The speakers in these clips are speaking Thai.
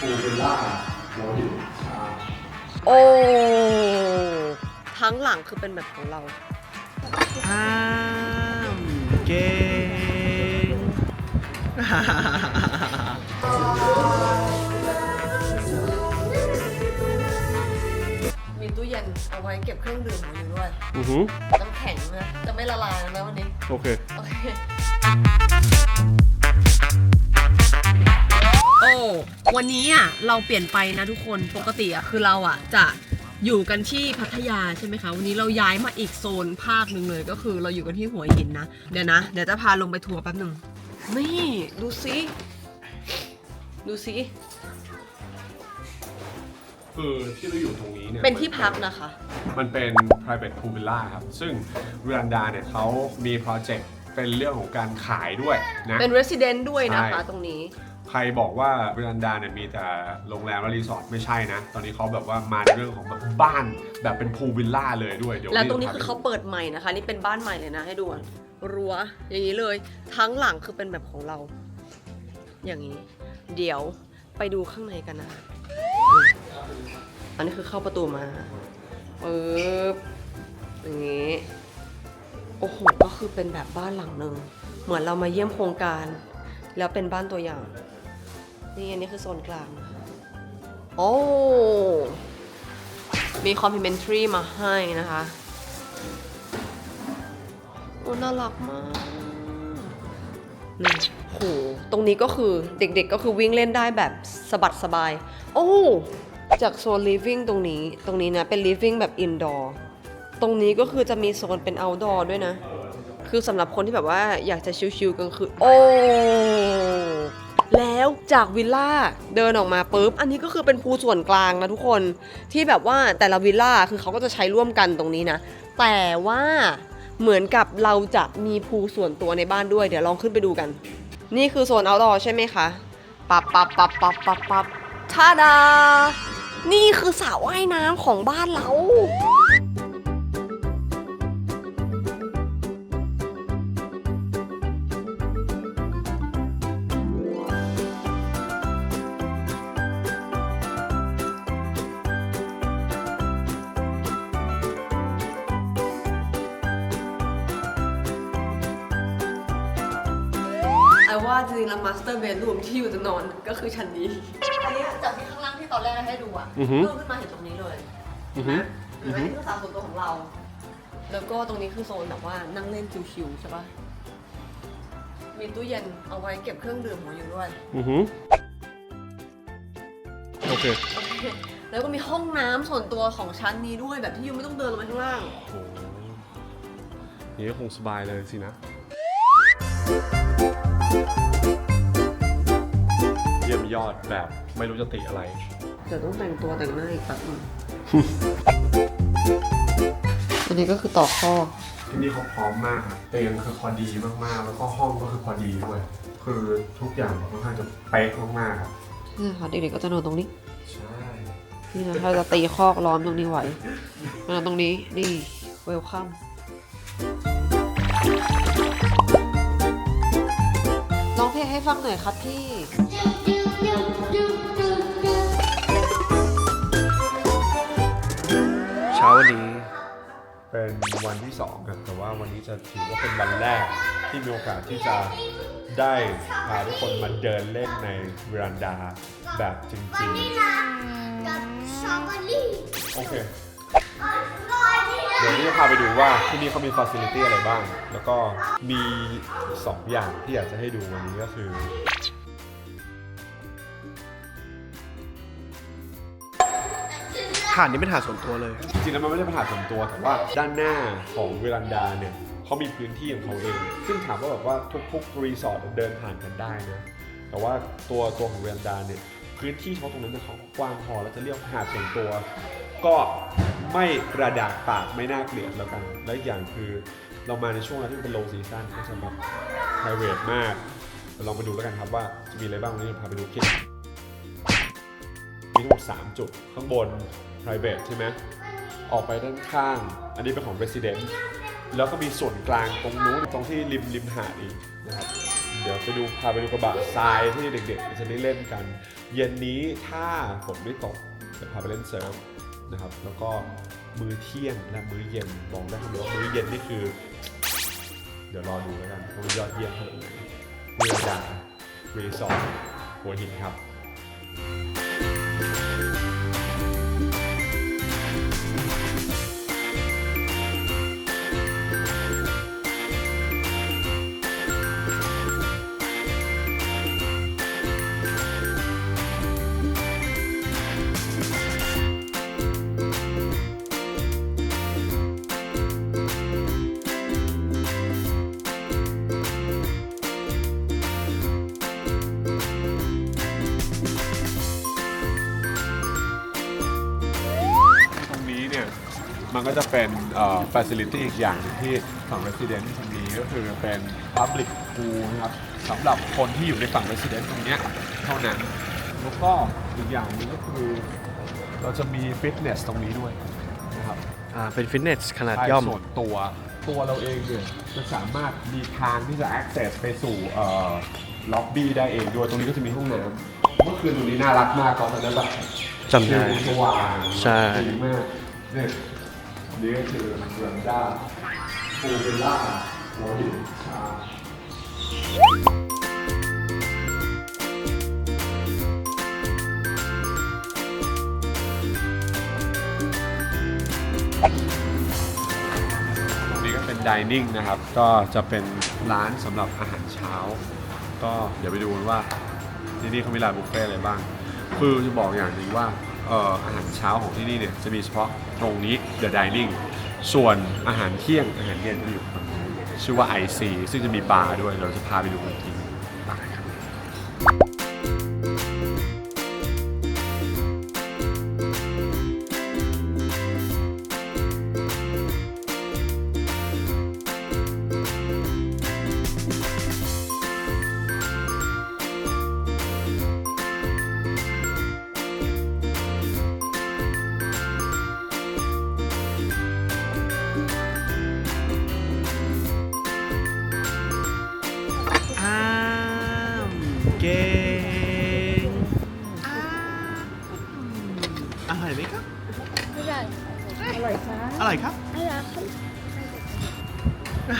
พูลวิลล่าหัวหินใช่โอ้ ทั้งหลังคือเป็นแบบของเรา อ้ามเก่งมีตู้เย็นเอาไว้เก็บเครื่องดื่มของอยู่ด้วย อือหือน้ำแข็งนะ จะไม่ละลายนะวันนี้ โอเค โอเค วันนี้อะเราเปลี่ยนไปนะทุกคนปกติอะคือเราอะจะอยู่กันที่พัทยาใช่ไหมคะ วันนี้เราย้ายมาอีกโซนภาคหนึ่งเลยก็คือเราอยู่กันที่หัวหินนะ เดี๋ยวนะ เดี๋ยวจะพาลงไปทัวร์แป๊บหนึ่งนี่ดูสิดูสิคือที่เราอยู่ตรงนี้เนี่ยเป็นที่พักนะคะ มันเป็น private pool villa ครับ ซึ่งเวรันดาเนี่ยเขามีโปรเจกต์เป็นเรื่องของการขายด้วยนะ เป็น resident ด้วยนะคะใช่ตรงนี้ใครบอกว่าเวรันดาเนี่ยมีแต่โรงแรมและรีสอร์ทไม่ใช่นะ ตอนนี้เขาแบบว่ามาในเรื่องของแบบบ้านแบบเป็นพูลวิลล่าเลยด้วยเดี๋ยวแล้วตรงนี้พคือไปเขาเปิดใหม่นะคะ นี่เป็นบ้านใหม่เลยนะให้ดูอะรั้วอย่างนี้เลย ทั้งหลังคือเป็นแบบของเรา อย่างนี้ เดี๋ยวไปดูข้างในกันนะคะอันนี้คือเข้าประตูมาปึ๊บอย่างนี้โอ้โหก็คือเป็นแบบบ้านหลังหนึ่งเหมือนเรามาเยี่ยมโครงการ แล้วเป็นบ้านตัวอย่าง นี่อันนี้คือโซนกลาง โอ้ มี complimentary มาให้นะคะโอ้น่ารักมากนี่โห ตรงนี้ก็คือเด็กๆก็คือวิ่งเล่นได้แบบสะบัดสบาย โอ้ จากโซน living ตรงนี้ ตรงนี้นะ เป็น living แบบ indoor ตรงนี้ก็คือจะมีโซนเป็น outdoor ด้วยนะ คือสำหรับคนที่แบบว่าอยากจะชิลๆกลางคืน โอ้ แล้วจากวิลล่าเดินออกมาปุ๊บ อันนี้ก็คือเป็นพูส่วนกลางนะทุกคนที่แบบว่าแต่ละวิลล่าคือเขาก็จะใช้ร่วมกันตรงนี้นะ แต่ว่าเหมือนกับเราจะมีพูส่วนตัวในบ้านด้วย เดี๋ยวลองขึ้นไปดูกัน นี่คือโซนอ outdoor ใช่ไหมคะปับปับปับปับปับปับทาดา นี่คือสระว่ายน้ำของบ้านเรา เตอร์เบดรูมที่อยู่จะนอนก็คือชั้นนี้ อันนี้จากที่ข้างล่างที่ตอนแรกให้ดูอะอือหือ เพิ่มขึ้นมาเห็นตรงนี้เลยอือหือเห็นไหมนี่คือสามส่วนตัวของเรา แล้วก็ตรงนี้คือโซนแบบว่านั่งเล่นชิวๆใช่ปะมีตู้เย็นเอาไว้เก็บเครื่องดื่มของอยู่ด้วย อือหือโอเคโอเคแล้วก็มีห้องน้ำส่วนตัวของชั้นนี้ด้วยแบบที่ยูไม่ต้องเดินลงไปข้างล่าง โอ้โหนี่ก็คงสบายเลยสินะเยี่ยมยอดแบบไม่รู้จะติอะไร เดี๋ยวต้องแต่งตัวแต่งหน้าอีกแป๊บนึงอันนี้ก็คือต่อข้อ ที่นี่เขาพร้อมมากครับเตียงคือพอดีมากๆ แล้วก็ห้องก็คือพอดีด้วย คือทุกอย่างแบบค่อนข้างจะเป๊ะมากๆครับนี่ค่ะเด็กๆก็จะนอนตรงนี้ ใช่ นี่นะเราจะตีคอกล้อมตรงนี้ไว้มานอนตรงนี้นี่เวลคัมร้องเพลงให้ฟังหน่อยครับพี่ เป็นวันที่สองครับแต่ว่าวันนี้จะถือว่าเป็นวันแรกที่มีโอกาสที่จะได้พาทุกคนมาเดินเล่นในเวรันดาแบบจริงกับช็อกโกแลตๆโอเค เดี๋ยวนี้จะพาไปดูว่าที่นี่เขามีฟ a ซิลิตี้อะไรบ้าง แล้วก็มี 2 อย่างที่อยากจะให้ดูวันนี้ก็คือ หาดนี้เป็นหาดส่วนตัวเลย จริงๆแล้วมันไม่ได้ปัญหาส่วนตัวแต่ว่าด้านหน้าของเวรันดาเนี่ยเขามีพื้นที่ของเขาเอง ซึ่งถามว่าแบบว่าทุกๆรีสอร์ทเดินผ่านกันได้นะแต่ว่าตัวตัวของเวรันดาเนี่ยพื้นที่เขาตรงนั้นเนี่ยเขากว้างพอแล้วจะเรียกหาดส่วนตัว ก็ไม่กระดากปากไม่น่าเกลียดแล้วกัน และอีกอย่างคือเรามาในช่วงเวลาที่เป็น low season ก็จะแบบ private มากเดี๋ยวลองไปดูแล้วกันครับว่าจะมีอะไรบ้างวันนี้จะพาไปดูคลิปมีทั้งหมด 3 จุดข้างบน private ใช่ไหมออกไปด้านข้าง อันนี้เป็นของ resident แล้วก็มีส่วนกลางตรงนู้นตรงที่ริมริมหาดอีกนะครับ เดี๋ยวไปดูพาไปดูกระบะทรายที่เด็กๆจะได้เล่นกัน เย็นนี้ถ้าฝนไม่ตกจะพาไปเล่นเซิร์ฟนะครับ แล้วก็มื้อเที่ยงและมื้อเย็นบอกได้คำเดียวว่ามื้อเย็นนี่คือ เดี๋ยวรอดูแล้วกันว่ามันยอดเยี่ยมขนาดไหนเรือดารีสอร์ทหัวหินครับ ก็จะเป็นเอ่อ facility อีกอย่างหนึงที่ฝั่ง resident ตรงนี้ก็คือเป็น public pool นะครับสำหรับคนที่อยู่ในฝั่ง resident ตรงเนี้ยเท่านั้น แล้วก็อีกอย่างหนึงก็คือ เราจะมี fitness ตรงนี้ด้วยนะครับ อ่าเป็นฟิตเนสขนาดใช่ย่อมส่วนตัวตัวเราเองเนี่ยจะสามารถมีทางที่จะ access ไปสู่เอ่อล็อบบี้ได้เองด้วยตรงนี้ก็จะมีห้องน้ำเมื่อคืนตรงนี้น่ารักมากเขาตอนนั้นแบบจำได้คือสว่างใช่ ดีมากเนี่ย นี่ก็คือเรือนด้าปูเวลล่าหัวหินชาตรงนี้ก็เป็นดิเนิ่งนะครับ ก็จะเป็นร้านสำหรับอาหารเช้า ก็เดี๋ยวไปดูกันว่าที่นี่เขามีร้านบุฟเฟ่ต์อะไรบ้าง คือจะบอกอย่างหนึ่งว่า อาหารเช้าของที่นี่เนี่ยจะมีเฉพาะตรงนี้ The Dining ส่วนอาหารเที่ยงอาหารเย็นจะอยู่ตรงนี้ชื่อว่า IC ซึ่งจะมีบาร์ด้วยเราจะพาไปดูกันที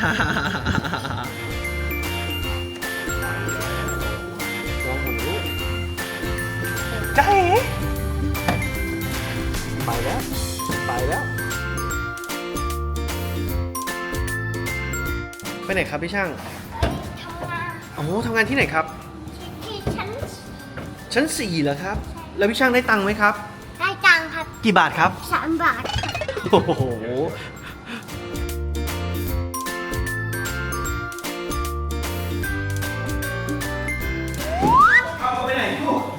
ลองมาดูใจาเอ๋ไปแล้ว ไปแล้ว ไปไหนครับพี่ช่างทำงานโอ้โหทำงานที่ไหนครับ ที่ชั้นชั้น4เหรอครับ แล้วพี่ช่างได้ตังค์ไหมครับ ได้ตังค์ครับกี่บาทครับ สามบาท โอ้โห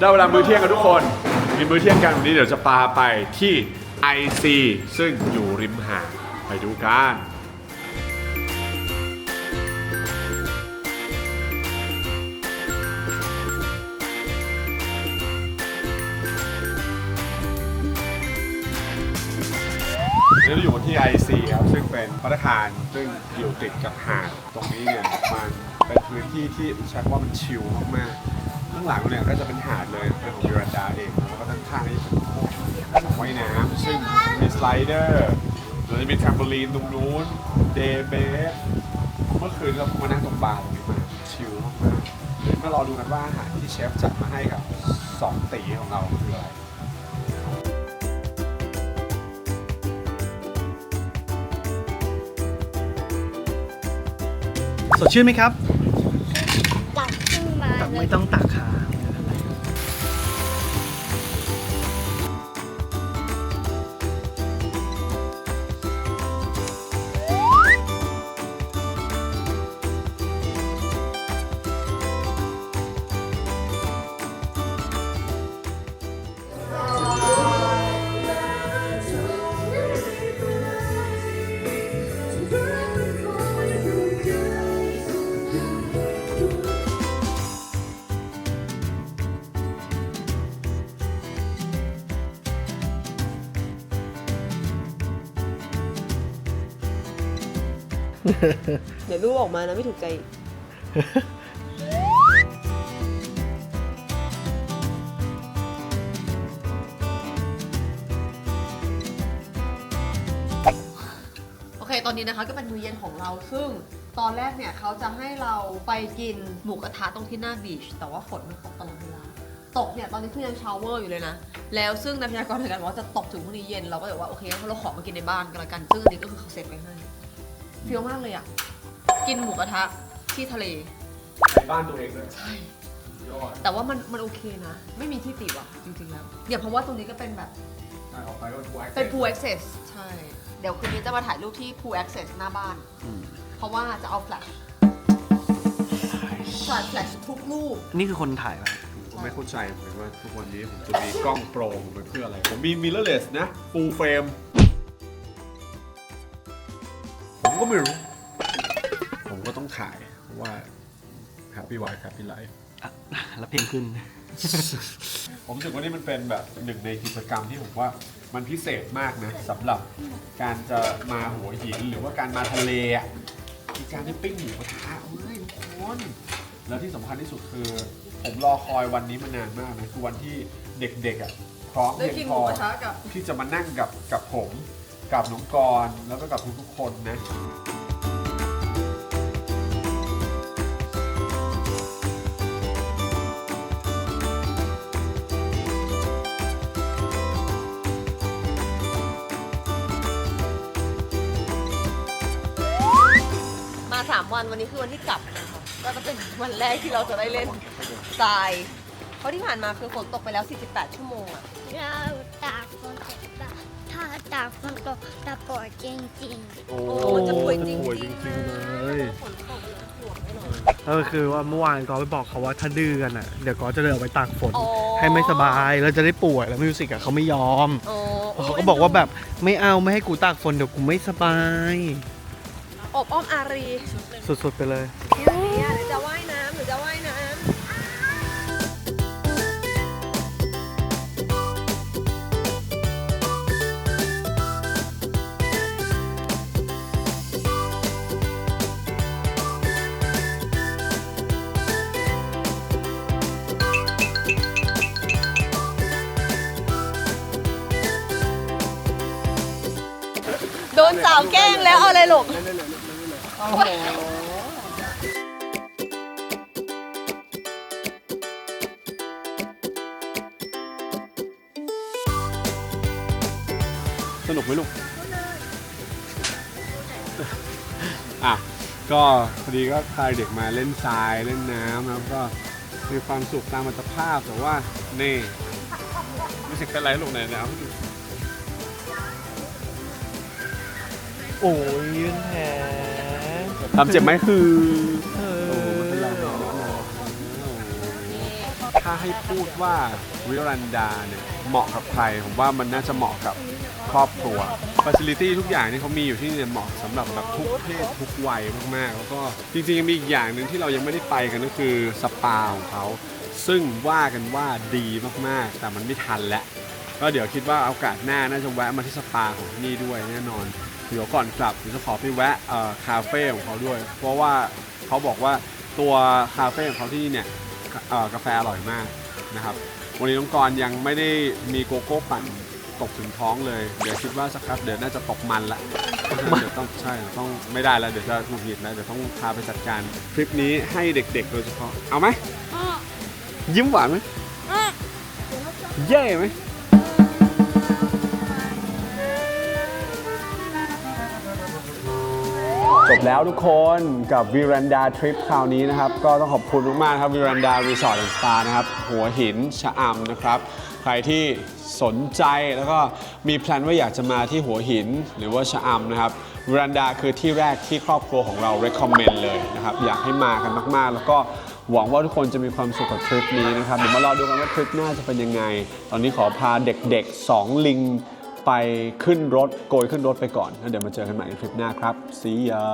ได้เวลามื้อเที่ยงกันทุกคนมีมื้อเที่ยงกันวันนี้เดี๋ยวจะปาไปที่ IC ซึ่งอยู่ริมหาดไปดูกันนี่เราอยู่ที่ IC ครับซึ่งเป็นพัตตาคารซึ่งอยู่ติดกับหาดตรงนี้เนี่ยมันเป็นพื้นที่ที่ใช้คว่ามันชิลมากๆ ข้างหลังเนี่ยก็จะเป็นหาดเลยเป็นของยูรันดาเองแล้วก็ด้านข้างนี่เป็นว่ายน้ำซึ่งมีสไลเดอร์แล้วจะมีแทมโบลีนตรงนู้นเดย์เบสเมื่อคืนเรามานั่งตรงบาร์ตรงนี้มาชิลมากๆเดี๋ยวมารอดูกันว่าอาหารที่เชฟจัดมาให้กับสองตีของเราคืออะไรสดชื่นไหมครับ ตักขึ้นมา ตัก เล ไม่ต้องตักค่ะ เดี๋ยวรูปออกมานะไม่ถูกใจ โอเค ตอนนี้นะคะก็เป็นมื้อเย็นของเรา ซึ่งตอนแรกเนี่ยเขาจะให้เราไปกินหมูกระทะตรงที่หน้าบีช แต่ว่าฝนมันตกตลอดเวลา ตกเนี่ยตอนนี้คือยังชาวเวอร์อยู่เลยนะ แล้วซึ่งนักพยากรณ์เหมือกันว่าจะตกถึงพรุ่งนี้เย็น เราก็เลยว่าโอเคเราขอมากินในบ้านกันละกัน ซึ่งอันนี้ก็คือเขาเซ็ตไปให้ เฟี้ยวมากเลยอะ กินหมูกระทะที่ทะเล ในบ้านตัวเองด้วยใช่ ยอดแต่ว่ามันมันโอเคนะ ไม่มีที่ติว่ะจริงๆแล้วเนี่ยเพราะว่าตรงนี้ก็เป็นแบบ อะออกไปก็ทุกเป็น pool access ใช่ เดี๋ยวคืนนี้จะมาถ่ายรูปที่ pool access หน้าบ้าน เพราะว่าจะเอาแฟลชสาดแฟลชทุกรูป นี่คือคนถ่ายปะผมไม่เข้าใจเหมือนกันว่าทุกวันนี้ผมจะมีกล้องโปรผมไปเพื่ออะไร ผมมี mirrorless นะ full frame ผม ก็ไม่รู้ ผมก็ต้องถ่ายเพราะว่า happy wife happy life อะแล้วเพลงขึ้น ผมรู้สึกว่านี่มันเป็นแบบหนึ่งในกิจกรรมที่ผมว่ามันพิเศษมากนะสำหรับการจะมาหัวหินหรือว่าการมาทะเลอะมีการได้ปิ้งหมูกระทะเว้ยทุกคนแล้วที่สำคัญที่สุดคือ ผมรอคอยวันนี้มานานมากนะคือวันที่เด็กๆอะพร้อมได้เพียกินงหพมูอกระทะกับ ที่จะมานั่งกับกับผม กับน้องกรณ์แล้วก็กับทุกๆคนนะมา3วันวันนี้คือวันที่กลับนะคะก็จะเป็นวันแรกที่เราจะได้เล่นทราย เพราะที่ผ่านมาคือฝนตกไปแล้ว 48 ชั่วโมงอะเราตากฝนตกแบบถ้า ตากฝนตกตะปอดจริงๆโอ้โอ้มันจะป่วยจริงป่วยๆจริงๆเลยฝนตกแล้วห่วงไว้หน่อยเออคือว่าเมื่อวานก็ไปบอกเขาว่าถ้าดื้อกันอะ เดี๋ยวก็จะเดินออกไปตากฝน อ๋อ ให้ไม่สบายแล้วจะได้ป่วยแล้วมิวสิกอะเขาไม่ยอมอ๋อเขาก็บอกว่าแบบไม่เอาไม่ให้กูตากฝนเดี๋ยวกูไม่สบาย อบอ้อมอารีสุดๆไปเลย เนี่ยหรือจะว่ายาวแกล้งแล้วเอาอะไรหลกสนุกไหมลูก อะ ก็พอดีก็พาเด็กมาเล่นทรายเล่นน้ำแล้วก็มีความสุขตามอัตภาพแต่ว่า นี่ ไม่ใช่เป็นไรลูกไหนนะ โอ้ยยืนแผลทำเจ็บไหมคือเอโอ้ไม่เป็นไรหรอกถ้าให้พูดว่าวิรันดาเนี่ยเหมาะกับใคร ผมว่ามันน่าจะเหมาะกับครอบครัวฟ a c i l i t y ทุกอย่างที่เขามีอยู่ที่นี่เหมาะสำหรับแบบทุกเพศทุกวัยมากๆ แล้วก็จริงๆยังมีอีกอย่างหนึ่งที่เรายังไม่ได้ไปกันก็คือสปาของเขา ซึ่งว่ากันว่าดีมากๆ แต่มันไม่ทันแล้วก็เดี๋ยวคิดว่าโอกาสหน้าน่าจะแวะมาที่สปาของที่นี่ด้วยแน่นอน เดี๋ยวก่อนกลับเดี๋ยวจะขอไปแวะเอ่อคาเฟ่ของเขาด้วย เพราะว่าเขาบอกว่าตัวคาเฟ่ของเขาที่นี่เนี่ยเอ่อกาแฟอร่อยมากนะครับ วันนี้น้องกรณ์ยังไม่ได้มีโกโก้ปั่นตกถึงท้องเลย เดี๋ยวคิดว่าสักครับเดี๋ยวน่าจะตกมันละเดี๋ยวต้องใช่ต้องไม่ได้แล้วเดี๋ยวจะหงุดหงิดแล้วเดี๋ยวต้องพาไปจัดการทริปนี้ให้เด็กๆโดยเฉพาะเอาไหมยิ้มหวานไหมเย่ไหม จบแล้วทุกคนกับวิรันดาทริปคราวนี้นะครับ ก็ต้องขอบคุณมากๆครับวิรันดารีสอร์ทแอนด์สปานะครับ หัวหินชะอำนะครับ ใครที่สนใจแล้วก็มีแพลนว่าอยากจะมาที่หัวหินหรือว่าชะอำนะครับวิรันดาคือที่แรกที่ครอบครัวของเรา recommend เลยนะครับ อยากให้มากันมากๆ แล้วก็หวังว่าทุกคนจะมีความสุขกับทริปนี้นะครับเดี๋ยวมารอดูกันว่าทริปหน้าจะเป็นยังไง ตอนนี้ขอพาเด็กๆ 2 ลิง ไปขึ้นรถโกยขึ้นรถไปก่อนแล้วเดี๋ยวมาเจอกันใหม่ในคลิปหน้าครับ see ya